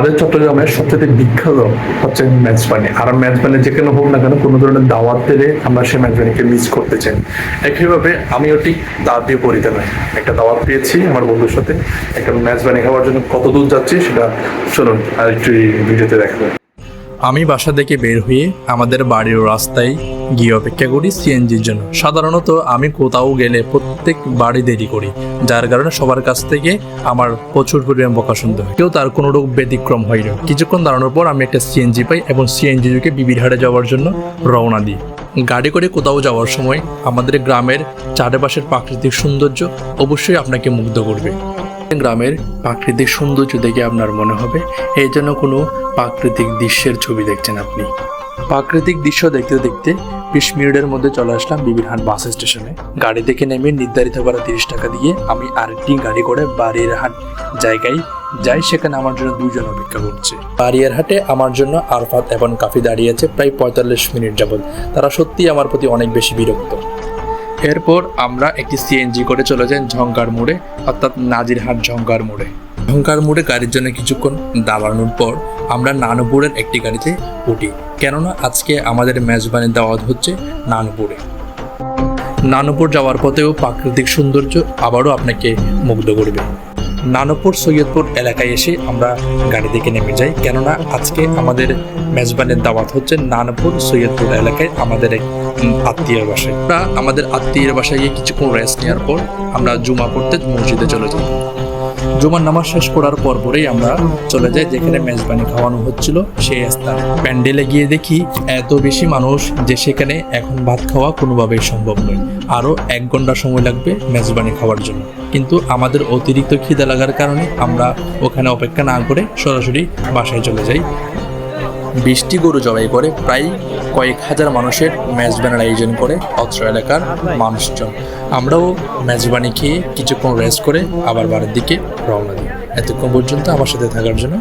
আমাদের চট্টগ্রামের সবচেয়ে বিখ্যাত হচ্ছে মেজবানি আর মেজবানি যেখানে হোক না কেন, কোনো ধরনের দাওয়াত দিলে আমরা সেই মেজবানিকে মিস করতে চাই। একইভাবে আমিও ঠিক দাওয়াত দিয়ে পড়িতে নয়। একটা দাওয়াত পেয়েছি আমার বন্ধুর সাথে। একটা মেজবানি খাওয়ার জন্য কত দূর যাচ্ছি সেটা শুনুন আর একটু ভিডিওতে দেখা আমি বাসা থেকে বের হয়ে আমাদের বাড়ির রাস্তায় গিয়ে অপেক্ষা করি সিএনজির জন্য। সাধারণত আমি কোথাও গেলে প্রত্যেক বাড়ি দেরি করি, যার কারণে সবার কাছ থেকে আমার প্রচুর পরিমাণ বকা শুনতে হয়। কেউ তার কোনো রোগ ব্যতিক্রম হয় না। কিছুক্ষণ দাঁড়ানোর পর আমি একটা সিএনজি পাই এবং সিএনজি যুগে বিবিরহাটে যাওয়ার জন্য রওনা দিই। গাড়ি করে কোথাও যাওয়ার সময় আমাদের গ্রামের চারপাশের প্রাকৃতিক সৌন্দর্য অবশ্যই আপনাকে মুগ্ধ করবে। গ্রামের প্রাকৃতিক সৌন্দর্য দেখে আপনার মনে হবে এই যেন কোনো প্রাকৃতিক দৃশ্যের ছবি দেখছেন আপনি। প্রাকৃতিক দৃশ্য দেখতে দেখতে বিশ মিনিটের মধ্যে চলে আসলাম বিবিরহাট বাস স্টেশনে। গাড়ি থেকে নেমে নির্ধারিত ভাড়া তিরিশ টাকা দিয়ে আমি আরেকটি গাড়ি করে বাড়িরহাট জায়গায় যাই, সেখানে আমার জন্য দুজন অপেক্ষা করছে। বাড়িয়ারহাটে আমার জন্য আরফাত এবং কাফি দাঁড়িয়ে আছে প্রায় পঁয়তাল্লিশ মিনিট যাবৎ। তারা সত্যি আমার প্রতি অনেক বেশি বিরক্ত। এরপর আমরা একটি সিএনজি করে চলে যাই ঝঙ্কার মোড়ে, অর্থাৎ নাজিরহাট ঝঙ্কার মোড়ে। ঝঙ্কার মোড়ে গাড়ির জন্য কিছুক্ষণ দাঁড়ানোর পর আমরা নানুপুরের একটি গাড়িতে উঠি। কেননা আজকে আমাদের মেজবানি দাওয়াত হচ্ছে নানুপুরে। নানুপুর যাওয়ার পথেও প্রাকৃতিক সৌন্দর্য আবারও আপনাকে মুগ্ধ করবে। নানুপুর সৈয়দপুর এলাকায় এসে আমরা গাড়ি থেকে নেমে যাই। কেননা আজকে আমাদের মেজবানের দাওয়াত হচ্ছে নানপুর সৈয়দপুর এলাকায় আমাদের এক আত্মীয়ের বাসায়। আমরা আমাদের আত্মীয়ের বাসায় গিয়ে কিছুক্ষণ রেস্ট নেওয়ার পর আমরা জুমা পড়তে মসজিদে চলে যাই। জুমার নামাজ শেষ করার পর পরেই আমরা চলে যাই, যেখানে মেজবানি খাওয়ানো হচ্ছিল, সেই স্থান প্যান্ডেলে গিয়ে দেখি, এত বেশি মানুষ যে সেখানে এখন ভাত খাওয়া কোনোভাবেই সম্ভব নয়। আরও এক ঘণ্টা সময় লাগবে মেজবানি খাওয়ার জন্য। কিন্তু আমাদের অতিরিক্ত খিদা লাগার কারণে আমরা ওখানে অপেক্ষা না করে সরাসরি বাসায় চলে যাই। বৃষ্টি গরু জবাই করে, প্রায় কয়েক হাজার মানুষের মেজবানের আয়োজন করে অত্র এলাকার মানুষজন। আমরাও মেজবানি খেয়ে কিছুক্ষণ রেস্ট করে আবার বাড়ির দিকে রওনা দিই। এতক্ষণ পর্যন্ত আমার সাথে থাকার জন্য